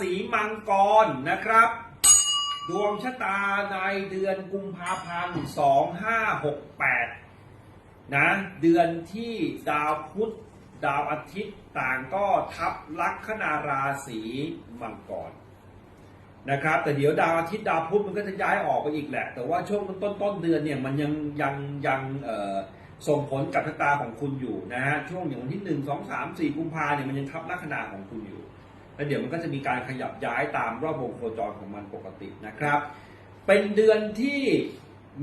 ศีมังกรนะครับ ดวงชะตาในเดือนกุมภาพันธ์ 2568 นะ เดือนที่ดาวพุธดาวอาทิตย์ต่างก็ทับลัคนาราศีมังกรนะครับ แต่เดี๋ยวดาวอาทิตย์ดาวพุธมันก็จะย้ายออกไปอีกแหละ แต่ว่าช่วงต้นต้นเดือนเนี่ยมันยังยังยังส่งผลกับชะตาของคุณอยู่นะฮะช่วงอย่างวันที่หนึ่งสองสามสี่กุมภาเนี่ยมันยังทับลัคนาของคุณอยู่ แล้วเดี๋ยวมันก็จะมีการขยับย้ายตามรอบวงโคจรของมันปกตินะครับ เป็นเดือนที่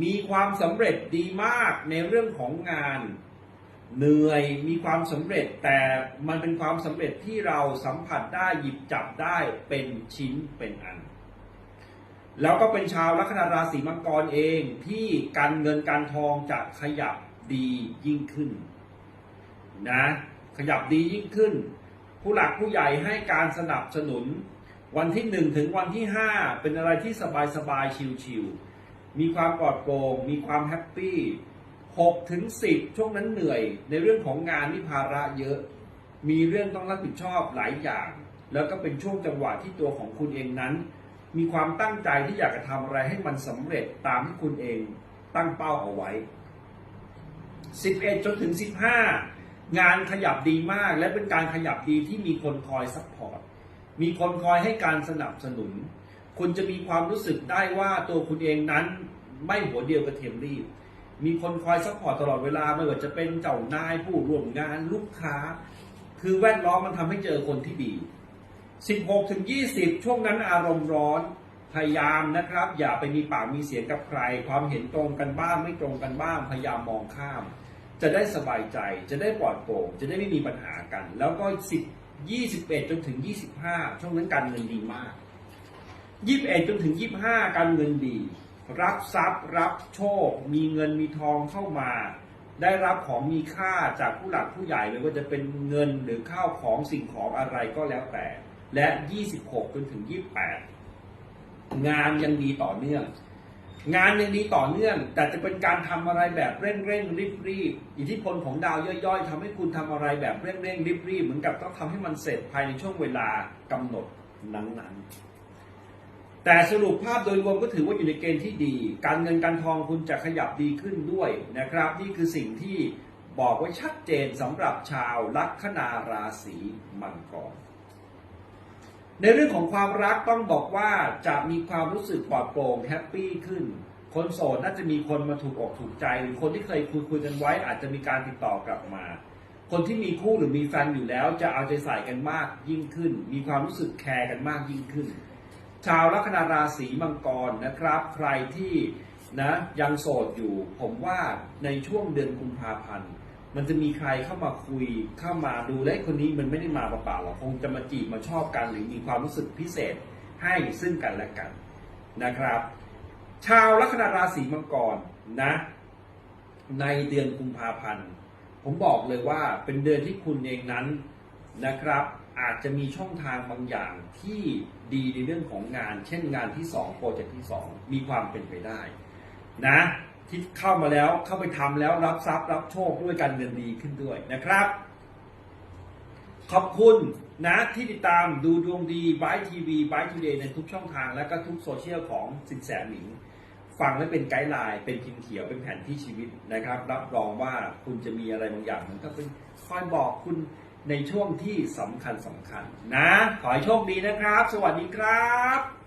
มีความสำเร็จดีมากในเรื่องของงาน เหนื่อยมีความสำเร็จแต่มันเป็นความสำเร็จที่เราสัมผัสได้หยิบจับได้เป็นชิ้นเป็นอัน แล้วก็เป็นชาวลัคนาราศีมังกรเองที่การเงินการทองจะขยับดียิ่งขึ้นนะขยับดียิ่งขึ้น ผู้หลักผู้ใหญ่ให้การสนับสนุน วันที่หนึ่งถึงวันที่ห้าเป็นอะไรที่สบายสบายๆชิวๆมีความปลอดโปร่งมีความแฮปปี้หกถึงสิบช่วงนั้นเหนื่อย ในเรื่องของงานที่ภาระเยอะ มีเรื่องต้องรับผิดชอบหลายอย่าง แล้วก็เป็นช่วงจังหวะที่ตัวของคุณเองนั้น มีความตั้งใจที่อยากจะทำอะไรให้มันสำเร็จตามที่คุณเองตั้งเป้าเอาไว้ 11 จนถึง 15 งานขยับดีมากและเป็นการขยับดีที่มีคนคอยซัพพอร์ต มีคนคอยให้การสนับสนุน คุณจะมีความรู้สึกได้ว่าตัวคุณเองนั้นไม่หัวเดียวกับเทมรีบมีคนคอยซัพพอร์ตตลอดเวลาไม่ว่าจะเป็นเจ้านายผู้ร่วมงานลูกค้า คือแวดล้อมมันทำให้เจอคนที่ดี 16ถึง20 ช่วงนั้นอารมณ์ร้อนพยายามนะครับ อย่าไปมีปากมีเสียงกับใคร ความเห็นตรงกันบ้างไม่ตรงกันบ้างพยายามมองข้าม จะได้สบายใจ จะได้ปลอดโปร่งจะได้ไม่มีปัญหากัน แล้วก็10 21จนถึง25ช่วงนั้นการเงินดีมาก21จนถึง25การเงินดี รับทรัพย์ รับโชค มีเงินมีทองเข้ามา ได้รับของมีค่าจากผู้หลักผู้ใหญ่ไม่ว่าจะเป็นเงินหรือข้าวของสิ่งของอะไรก็แล้วแต่ และ 26จนถึง 28 งานยังดีต่อเนื่อง งานยังดีต่อเนื่อง แต่จะเป็นการทำอะไรแบบเร่งเร่งรีบรีบอิทธิพลของดาวย่อยๆทำให้คุณทำอะไรแบบเร่งเร่งรีบรีบเหมือนกับต้องทำให้มันเสร็จภายในช่วงเวลากำหนดนั้นๆ แต่สรุปภาพโดยรวมก็ถือว่าอยู่ในเกณฑ์ที่ดี การเงินการทองคุณจะขยับดีขึ้นด้วยนะครับ นี่คือสิ่งที่บอกไว้ชัดเจนสำหรับชาวลัคนาราศีมังกร ในเรื่องของความรักต้องบอกว่าจะมีความรู้สึกปลอดโปร่งแฮปปี้ขึ้น คนโสดน่าจะมีคนมาถูกอกถูกใจ หรือคนที่เคยคุยคุยกันไว้ อาจจะมีการติดต่อกลับมา คนที่มีคู่หรือมีแฟนอยู่แล้ว จะเอาใจใส่กันมากยิ่งขึ้น มีความรู้สึกแคร์กันมากยิ่งขึ้น ชาวลัคนาราศีมังกรนะครับ ใครที่นะยังโสดอยู่ ผมว่าในช่วงเดือนกุมภาพันธ์ มันจะมีใครเข้ามาคุยเข้ามาดูและคนนี้มันไม่ได้มาเปล่าๆหรอกคงจะมาจีบมาชอบกันหรือมีความรู้สึกพิเศษให้ซึ่งกันและกันนะครับ ชาวลัคนาราศีมังกรนะ ในเดือนกุมภาพันธ์ ผมบอกเลยว่าเป็นเดือนที่คุณเองนั้นนะครับ อาจจะมีช่องทางบางอย่างที่ดีในเรื่องของงาน เช่นงานที่2โปรเจกต์ที่ 2 มีความเป็นไปได้นะ ที่เข้ามาแล้วเข้าไปทำแล้วรับทรัพย์รับโชคด้วยการเงินดีขึ้นด้วยนะครับ ขอบคุณนะที่ติดตามดูดวงดีบายทีวีบายทีเดในทุกช่องทางและก็ทุกโซเชียลของสินแสหมิงฟังและเป็นไกด์ไลน์เป็นพิมพ์เขียวเป็นแผนที่ชีวิตนะครับ รับรองว่าคุณจะมีอะไรบางอย่างมันก็เป็นคอยบอกคุณในช่วงที่สำคัญสำคัญนะ ขอให้โชคดีนะครับ สวัสดีครับ